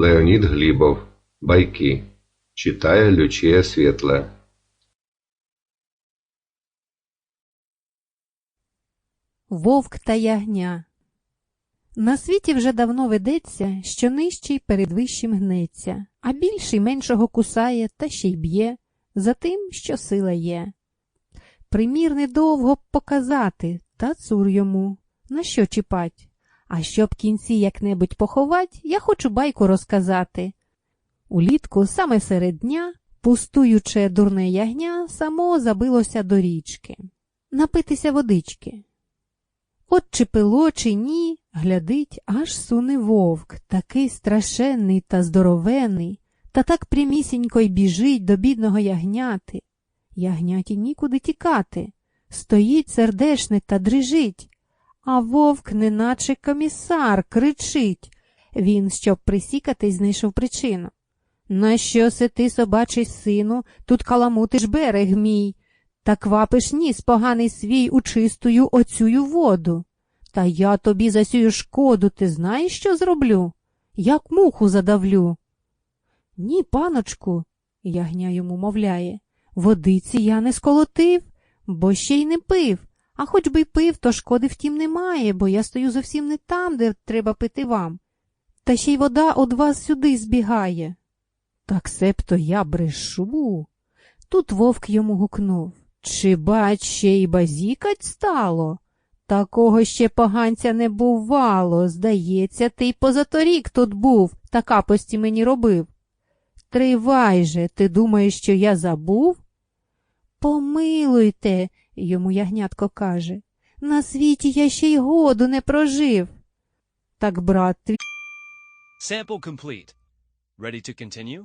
Леонід Глібов. Байки. Читає Лючія Світла. Вовк та ягня. На світі вже давно ведеться, що нижчий перед вищим гнеться, а більший меншого кусає та ще й б'є, за тим, що сила є. Примір недовго б показати, та цур йому, на що чіпать. А щоб кінці як-небудь поховать, я хочу байку розказати. Улітку, саме серед дня, пустуюче дурне ягня, само забилося до річки. Напитися водички. От чи пило, чи ні, глядить, аж суне вовк, такий страшенний та здоровений, та так прямісінько й біжить до бідного ягняти. Ягняті нікуди тікати, стоїть сердешник та дрижить, а вовк, неначе комісар, кричить. Він, щоб присікатись, знайшов причину. Нащо си ти, собачий сину, тут каламутиш берег мій? та квапиш ніс поганий свій у чистую оцюю воду. Та я тобі за сю шкоду ти знаєш, що зроблю? Як муху задавлю. Ні, паночку, ягня йому мовляє, водиці я не сколотив, бо ще й не пив, а хоч би й пив, то шкоди втім немає, бо я стою зовсім не там, де треба пити вам. Та ще й вода од вас сюди збігає. Так себто я брешу. Тут вовк йому гукнув. Чи бач, ще й базікать стало? Такого ще поганця не бувало. Здається, ти й позаторік тут був, та капості мені робив. Тривай же, ти думаєш, що я забув? Помилуйте, йому ягнятко каже. На світі я ще й году не прожив. Так, брат, твій Sample complete. Ready to continue?